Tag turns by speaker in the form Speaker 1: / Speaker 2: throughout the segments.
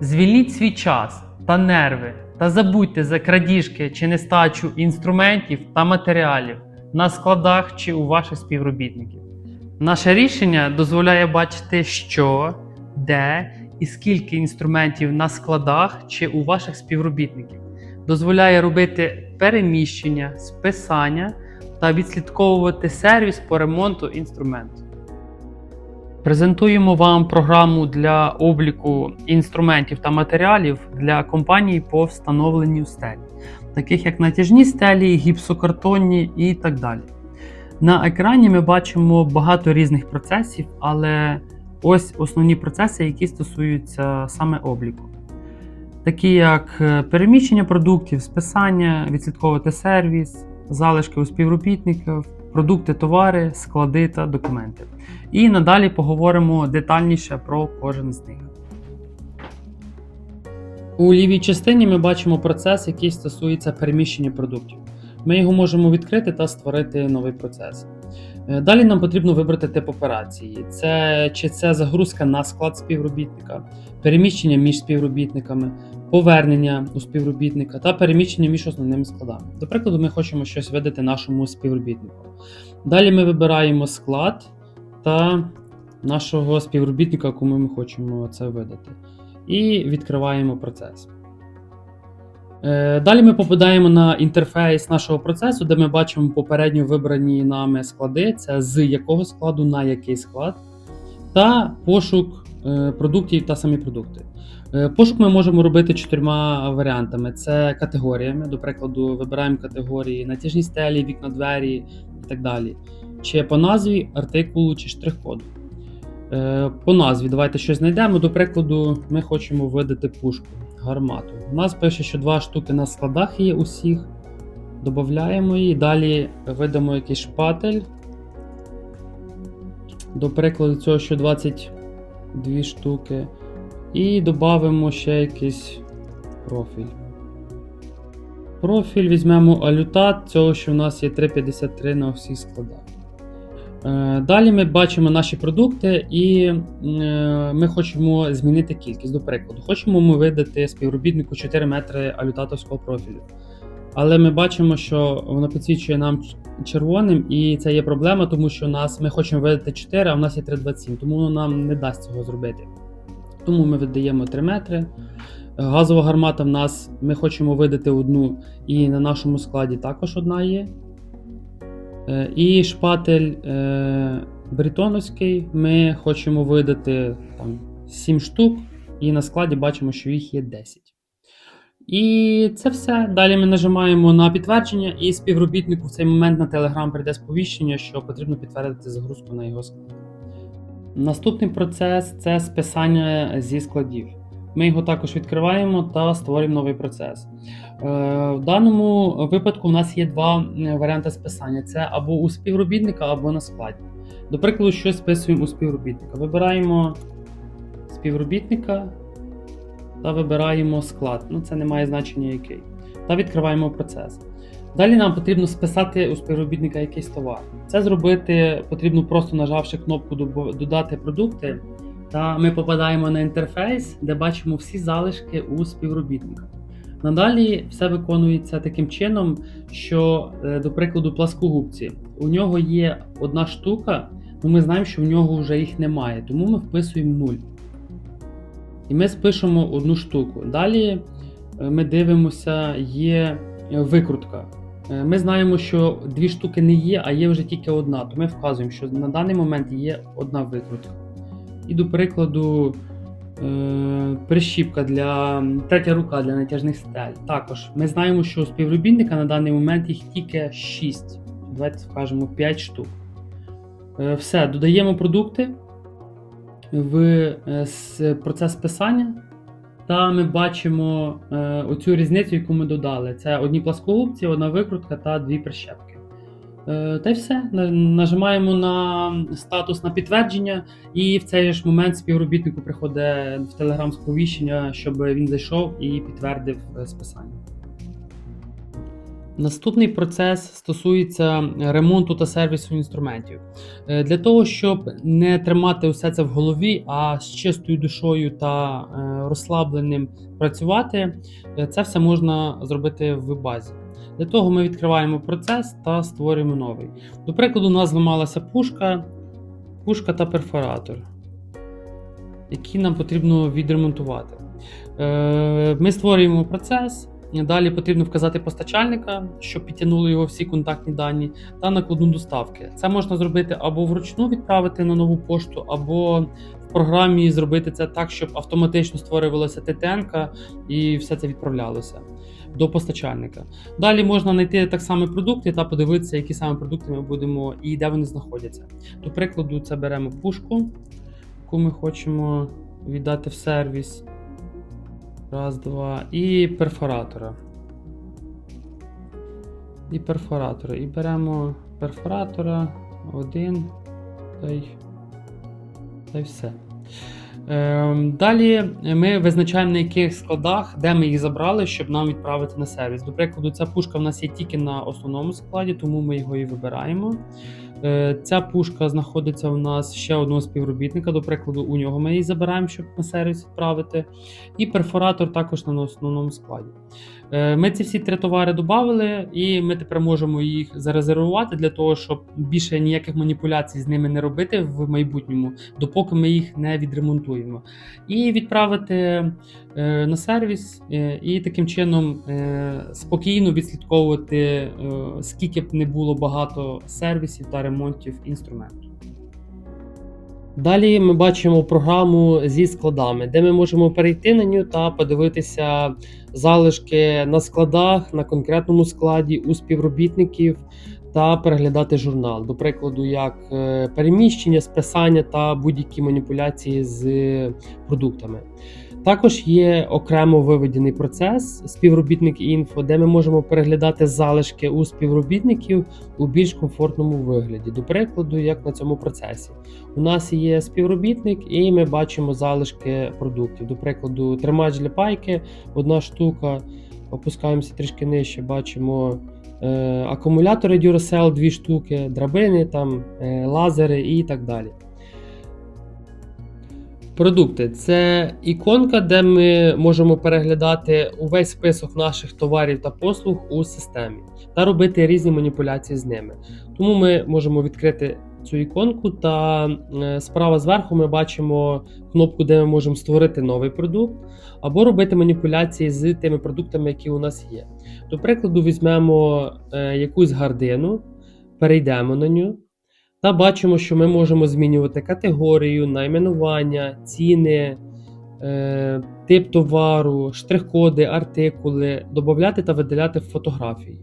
Speaker 1: Звільніть свій час та нерви та забудьте за крадіжки чи нестачу інструментів та матеріалів на складах чи у ваших співробітників. Наше рішення дозволяє бачити, що, де і скільки інструментів на складах чи у ваших співробітників. Дозволяє робити переміщення, списання та відслідковувати сервіс по ремонту інструменту. Презентуємо вам програму для обліку інструментів та матеріалів для компаній по встановленню стелі, таких як натяжні стелі, гіпсокартонні і так далі. На екрані ми бачимо багато різних процесів, але ось основні процеси, які стосуються саме обліку. Такі як е, переміщення продуктів, списання, відслідковувати сервіс, залишки у співробітників, продукти, товари, склади та документи. І надалі поговоримо детальніше про кожен з них. У лівій частині ми бачимо процес, який стосується переміщення продуктів. Ми його можемо відкрити та створити новий процес. Е, Далі нам потрібно вибрати тип операції: це чи це загрузка на склад співробітника, переміщення між співробітниками, повернення у співробітника та переміщення між основними складами. До прикладу, ми хочемо щось видати нашому співробітнику. Далі ми вибираємо склад та нашого співробітника, кому ми хочемо це видати. І відкриваємо процес. Е, Далі ми попадаємо на інтерфейс нашого процесу, де ми бачимо попередньо вибрані нами склади, це з якого складу на який склад, та пошук е, продуктів та самі продукти. Е, Пошук ми можемо робити чотирма варіантами: це категоріями, до прикладу, вибираємо категорії натяжні стелі, вікна, двері і так далі. Чи по назві, артикулу чи штрих-коду. Е, По назві давайте щось знайдемо. До прикладу, ми хочемо видати пушку гармату. У нас пише, що два штуки на складах є усіх. Додаємо її. Далі видамо якийсь шпатель. До прикладу, цього що 22 штуки. І додамо ще якийсь профіль. Профіль візьмемо алютат, цього що в нас є 3,53 на всіх складах. Е, Далі ми бачимо наші продукти, і е, ми хочемо змінити кількість. До прикладу, хочемо ми видати співробітнику 4 метри алютатовського профілю. Але ми бачимо, що воно підсвічує нам червоним, і це є проблема, тому що нас ми хочемо видати 4, а в нас є 3,27, тому воно нам не дасть цього зробити. Тому ми видаємо 3 метри. Газова гармата в нас ми хочемо видати одну, і на нашому складі також одна є. Е, І шпатель е, бритоновський ми хочемо видати там, 7 штук, і на складі бачимо, що їх є 10. І це все. Далі ми нажимаємо на підтвердження, і співробітнику в цей момент на Telegram прийде сповіщення, що потрібно підтвердити загрузку на його склад. Наступний процес це списання зі складів. Ми його також відкриваємо та створюємо новий процес. Е, В даному випадку у нас є два е, варіанти списання: це або у співробітника, або на складі. До прикладу, що списуємо у співробітника. Вибираємо співробітника та вибираємо склад. Ну, це не має значення який. Та відкриваємо процес. Далі нам потрібно списати у співробітника якийсь товар. Це зробити потрібно просто нажавши кнопку «Добо- Додати продукти. Та ми попадаємо на інтерфейс, де бачимо всі залишки у співробітника. Надалі все виконується таким чином, що, е, до прикладу, пласкогубці. У нього є одна штука, але ми знаємо, що в нього вже їх немає, тому ми вписуємо 0. І ми спишемо одну штуку. Далі е, ми дивимося, є викрутка. Е, Ми знаємо, що дві штуки не є, а є вже тільки одна. То ми вказуємо, що на даний момент є одна викрутка. І до прикладу, е, прищіпка для третя рука для натяжних стель. Також ми знаємо, що у співробітника на даний момент їх тільки 6. Давайте скажемо 5 штук. Все, додаємо продукти в е, процес писання. Та ми бачимо е, оцю різницю, яку ми додали. Це одні пласкогубці, одна викрутка та дві прищепки. Е, та й все. Нажимаємо на статус на підтвердження, і в цей ж момент співробітнику приходить в Telegram сповіщення, щоб він зайшов і підтвердив списання. Наступний процес стосується ремонту та сервісу інструментів. Е, Для того, щоб не тримати усе це в голові, а з чистою душою та е, розслабленим працювати, е, це все можна зробити в базі. Для того ми відкриваємо процес та створюємо новий. До прикладу, у нас зламалася пушка, пушка та перфоратор, які нам потрібно відремонтувати. Ми створюємо процес. Далі потрібно вказати постачальника, щоб підтягнули його всі контактні дані, та накладну доставки. Це можна зробити або вручну відправити на нову пошту, або в програмі зробити це так, щоб автоматично створювалася ТТН і все це відправлялося до постачальника. Далі можна знайти так само продукти та подивитися, які саме продукти ми будемо і де вони знаходяться. До прикладу, це беремо пушку, яку ми хочемо віддати в сервіс. Раз, два. І перфоратора. І перфоратора. І беремо перфоратора. Один. Та й, та й все. Ем, далі ми визначаємо на яких складах, де ми їх забрали, щоб нам відправити на сервіс. До прикладу, ця пушка в нас є тільки на основному складі, тому ми його і вибираємо. Е, Ця пушка знаходиться у нас ще одного співробітника. До прикладу, у нього ми її забираємо, щоб на сервіс відправити. І перфоратор також на основному складі. Е, Ми ці всі три товари додали, і ми тепер можемо їх зарезервувати для того, щоб більше ніяких маніпуляцій з ними не робити в майбутньому, допоки ми їх не відремонтуємо. І відправити на сервіс, е, і таким чином е, спокійно відслідковувати, е, скільки б не було багато сервісів та ремонтів інструменту. Далі ми бачимо програму зі складами, де ми можемо перейти на нього та подивитися залишки на складах, на конкретному складі у співробітників та переглядати журнал. До прикладу, як е, переміщення, списання та будь-які маніпуляції з продуктами. Також є окремо виведений процес співробітник інфо, де ми можемо переглядати залишки у співробітників у більш комфортному вигляді. До прикладу, як на цьому процесі. У нас є співробітник, і ми бачимо залишки продуктів. До прикладу, тримач для пайки, одна штука. Опускаємося трішки нижче, бачимо е, акумулятори Duracell, дві штуки, драбини, там, е, лазери і так далі. Продукти це іконка, де ми можемо переглядати увесь список наших товарів та послуг у системі та робити різні маніпуляції з ними. Тому ми можемо відкрити цю іконку, та е, справа зверху ми бачимо кнопку, де ми можемо створити новий продукт, або робити маніпуляції з тими продуктами, які у нас є. До прикладу, візьмемо е, якусь гардину, перейдемо на нього. Та бачимо, що ми можемо змінювати категорію, найменування, ціни, е, тип товару, штрих-коди, артикули, додати та видаляти фотографії.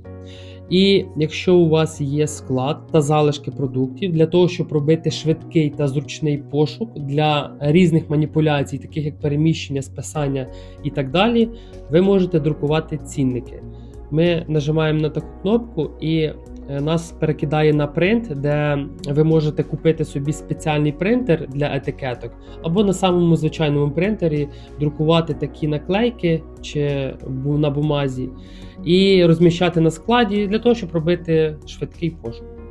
Speaker 1: І якщо у вас є склад та залишки продуктів, для того, щоб робити швидкий та зручний пошук для різних маніпуляцій, таких як переміщення, списання і так далі, ви можете друкувати цінники. Ми нажимаємо на таку кнопку і нас перекидає на принт, де ви можете купити собі спеціальний принтер для етикеток, або на самому звичайному принтері друкувати такі наклейки чи на бумазі і розміщати на складі для того, щоб робити швидкий пошук.